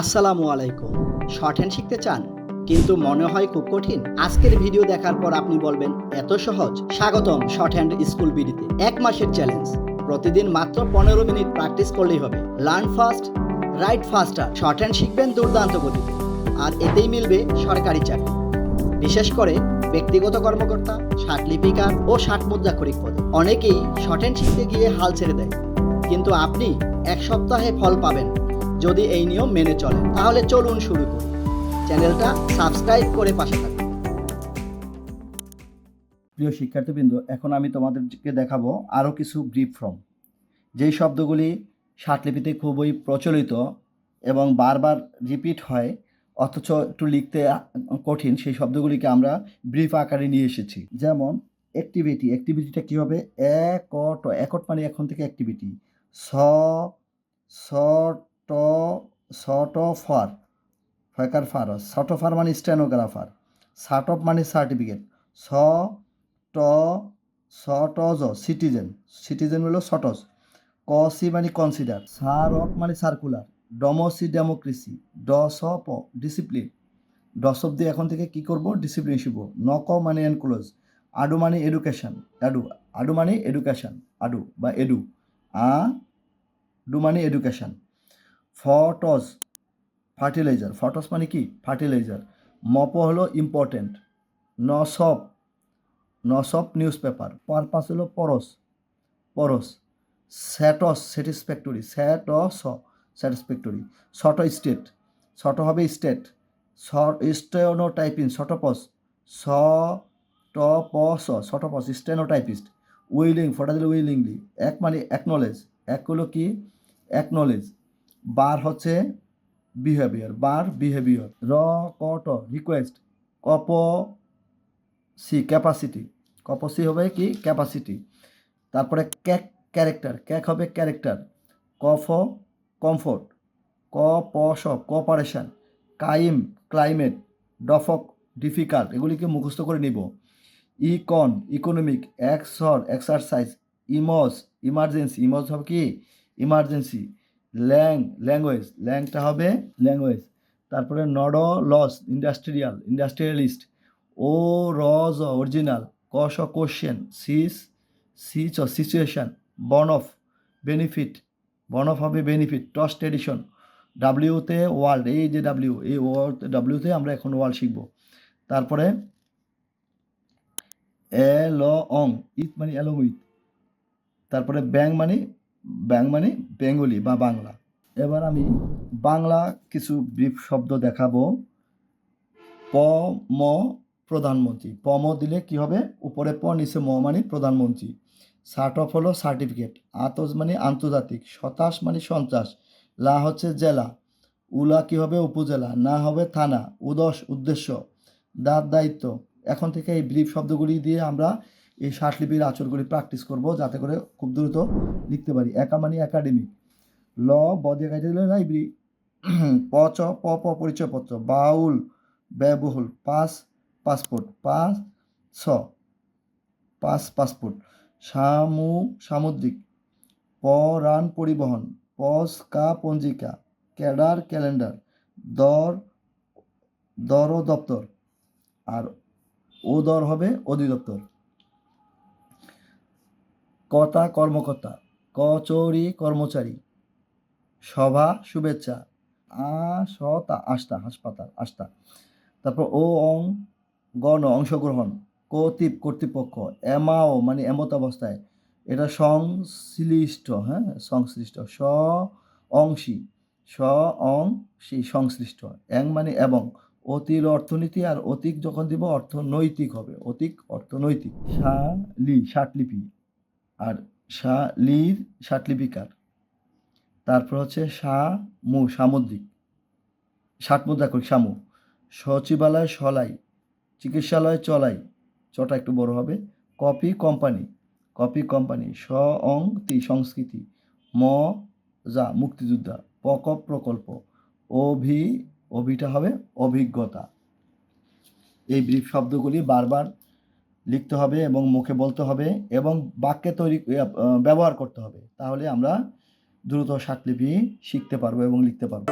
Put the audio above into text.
আসসালামু আলাইকুম। Short hand শিখতে চান, কিন্তু মনে হয় খুব কঠিন? আজকের ভিডিও দেখার পর আপনি বলবেন, এত সহজ? স্বাগতম শর্ট হ্যান্ড স্কুল বিডিতে। এক মাসের চ্যালেঞ্জ। প্রতিদিন মাত্র পনেরো মিনিট প্র্যাকটিস করলেই হবে। Learn fast, write faster. Shorthand শিখবেন দুর্দান্ত গতিতে। আর এতেই মিলবে সরকারি চাকরি। বিশেষ করে ব্যক্তিগত কর্মকর্তা ষাট লিপিকার ও ষাট মুদ্রাক্ষরিক পদে। অনেকেই শর্ট হ্যান্ড শিখতে গিয়ে হাল ছেড়ে দেয়। কিন্তু আপনি এক সপ্তাহে ফল পাবেন। যদি এই নিয়ম মেনে চলে তাহলে চলুন শুরু করি। চ্যানেলটা সাবস্ক্রাইব করে পাশে থাকুন। প্রিয় শিক্ষার্থীবৃন্দ, এখন আমি তোমাদেরকে দেখাবো আরও কিছু ব্রিফ ফর্ম। যেই শব্দগুলি ষাটলিপিতে খুবই প্রচলিত এবং বারবার রিপিট হয়, অথচ একটু লিখতে কঠিন, সেই শব্দগুলিকে আমরা ব্রিফ আকারে নিয়ে এসেছি। যেমন অ্যাক্টিভিটি অ্যাক্টিভিটিটা কী হবে? একট একট মানে এখন থেকে অ্যাক্টিভিটি স স ট শর্ট ফার। ফয়কার ফার শর্ট ফার মানে স্টেনোগ্রাফার। শার্ট অফ মানে সার্টিফিকেট। স, ট স, ট, জ, সিটিজেন। সিটিজেন হলো ক, সি মানে কনসিডার। সার অফ মানে সার্কুলার। ডমসি ডেমোক্রেসি। ড, স, প, ডিসিপ্লিন। ডস অব দিয়ে এখন থেকে কি করব? ডিসিপ্লিন শিখব। ন, ক মানে এনক্লোজ। আডু মানে এডুকেশন। আডু আডু মানে এডুকেশন। আডু বা এডু। আ, ডু মানে এডুকেশন। ফটস, ফার্টিলাইজার। ফটস মানে কি? ফার্টিলাইজার। মপ হলো ইম্পর্টেন্ট নসপ। নসপ নিউজ পেপার। পারপাস হলো পরস পরস স্যাটস, satisfactory. স্যাটস, satisfactory. Shot state. Shot হবে স্টেট। স্টেনো টাইপিং শটপস। স ট প স শটপস, স্টেনোটাইপিস্ট। উইলিং, ফটা দিল উইলিংলি। এক মানে অ্যাকনলেজ এক হলো কি? অ্যাকনলেজ বার হচ্ছে বিহেভিয়ার বার বিহেভিয়ার র কট রিকোয়েস্ট কপ সি ক্যাপাসিটি কপ সি হবে কি? ক্যাপাসিটি তারপরে ক্যাক ক্যারেক্টার ক্যাক হবে ক্যারেক্টার কফ কমফোর্ট ক প স কোঅপারেশন কাইম ক্লাইমেট ডফক ডিফিকাল্ট এগুলিকে মুখস্থ করে নিব। ইকন ইকোনমিক এক্সর এক্সারসাইজ ইমস ইমার্জেন্সি ইমস হবে কি? ইমার্জেন্সি ল্যাং, ল্যাঙ্গুয়েজ, ল্যাংটা হবে ল্যাঙ্গুয়েজ। তারপরে নড লস ইন্ডাস্ট্রিয়াল, ইন্ডাস্ট্রিয়ালিস্ট। ও রজ অরিজিনাল কস কোশ্চেন, সিস, সিচ সিচুয়েশন, বন অফ, বেনিফিট, বন অফ হবে বেনিফিট, টস এডিশন ডাব্লিউতে ওয়ার্ল্ড, এই যে ডাব্লিউ, এই ওয়ার্ল্ড, ডাব্লিউতে আমরা এখন ওয়ার্ল্ড শিখব। তারপরে, এ, ল, অং ইথ মানে অ্যালং উইথ। তারপরে ব্যাং মানে ব্যাং মানে বেঙ্গলি বা বাংলা। এবার আমি বাংলা কিছু ব্রিফ শব্দ দেখাবো। প, ম, প্রধানমন্ত্রী। প, ম দিলে কি হবে? উপরে প, নিচে ম মানে প্রধানমন্ত্রী। সার্ট অফ হলো সার্টিফিকেট আতজ মানে আন্তর্জাতিক। শতাশ মানে সন্ত্রাস। লা হচ্ছে জেলা। উলা কি হবে? উপজেলা। না হবে থানা। উদস উদ্দেশ্য। দাঁত, দায়িত্ব। এখন থেকে এই ব্রিফ শব্দগুলি দিয়ে আমরা এই ষাটলিপির আচরগুলি প্র্যাকটিস করব যাতে করে খুব দ্রুত লিখতে পারি। একা মানে একাডেমিক ল বদে কাজে দিলে লাইব্রেরি প, চ, প প, পরিচয়পত্র। বাউল, ব্যয়বহুল। পাস পাসপোর্ট পাস ছ পাস পাসপোর্ট সামু, সামুদ্রিক। পরাণ পরিবহন। পস কা পঞ্জিকা। ক্যাডার, ক্যালেন্ডার। দর দর দপ্তর। আর ও দর হবে অধিদপ্তর। কতা কর্মকর্তা কচৌরি কর্মচারী, সভা শুভেচ্ছা, আ সতা আস্তা হাসপাতাল আস্তা তারপর ও, অং, গণ, অংশগ্রহণ কতিপ কর্তৃপক্ষ, এমাও মানে এমত অবস্থায়। এটা সংশ্লিষ্ট হ্যাঁ সংশ্লিষ্ট, স, অংশী স অংশী সংশ্লিষ্ট। এং মানে এবং। অতির অর্থনীতি আর অতিক যখন দিব, অর্থনৈতিক হবে। অতিক অর্থনৈতিক। সা, লি ষাটলিপি আর সা লির ষাটলিপিকার তারপর হচ্ছে সা মু, সামুদ্রিক। ষাট মুদ্রা করি সামু। সচিবালয় সলাই, চিকিৎসালয় চলাই, চটা একটু বড় হবে। কপি কোম্পানি কপি কোম্পানি স অং তি সংস্কৃতি ম যা মুক্তিযোদ্ধা, পকপ প্রকল্প, অভি, অভিটা হবে অভিজ্ঞতা। এই ব্রিফ শব্দগুলি বারবার লিখতে হবে এবং মুখে বলতে হবে এবং বাক্যে তৈরি ব্যবহার করতে হবে। তাহলে আমরা দ্রুত শাকলিপি শিখতে পারব এবং লিখতে পারব।